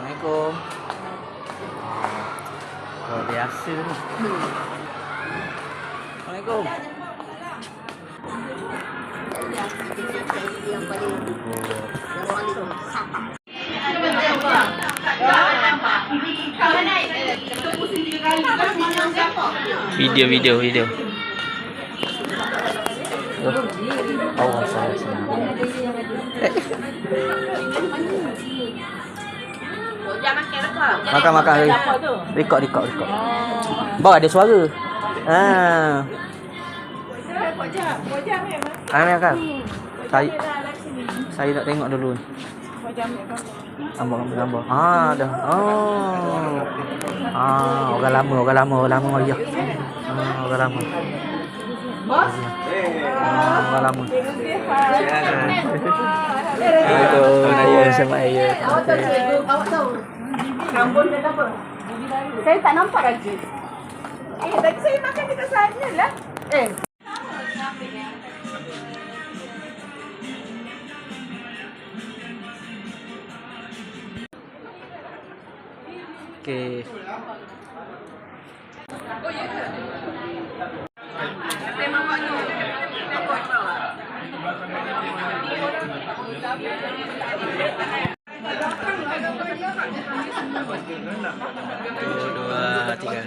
Assalamualaikum. Oh, biasa ni. Assalamualaikum. Video, video, video. Oh, saya senang. Makan, makan. Hari. Record, record, record. Bawa ada suara. Ha. Ah, makan. Saya saya nak tengok dulu. Gambar, gambar, gambar. Ah, dah. Oh. Ah, orang lama, orang lama, orang lama ya. Ah, orang lama. Bos. Ah, orang lama. Aduh, sama saya. Awak tahu. Rambut dia apa? Saya tak nampak lagi. Eh, tadi saya makan dekat sana lah. Eh. Okey. Satu, dua, tiga.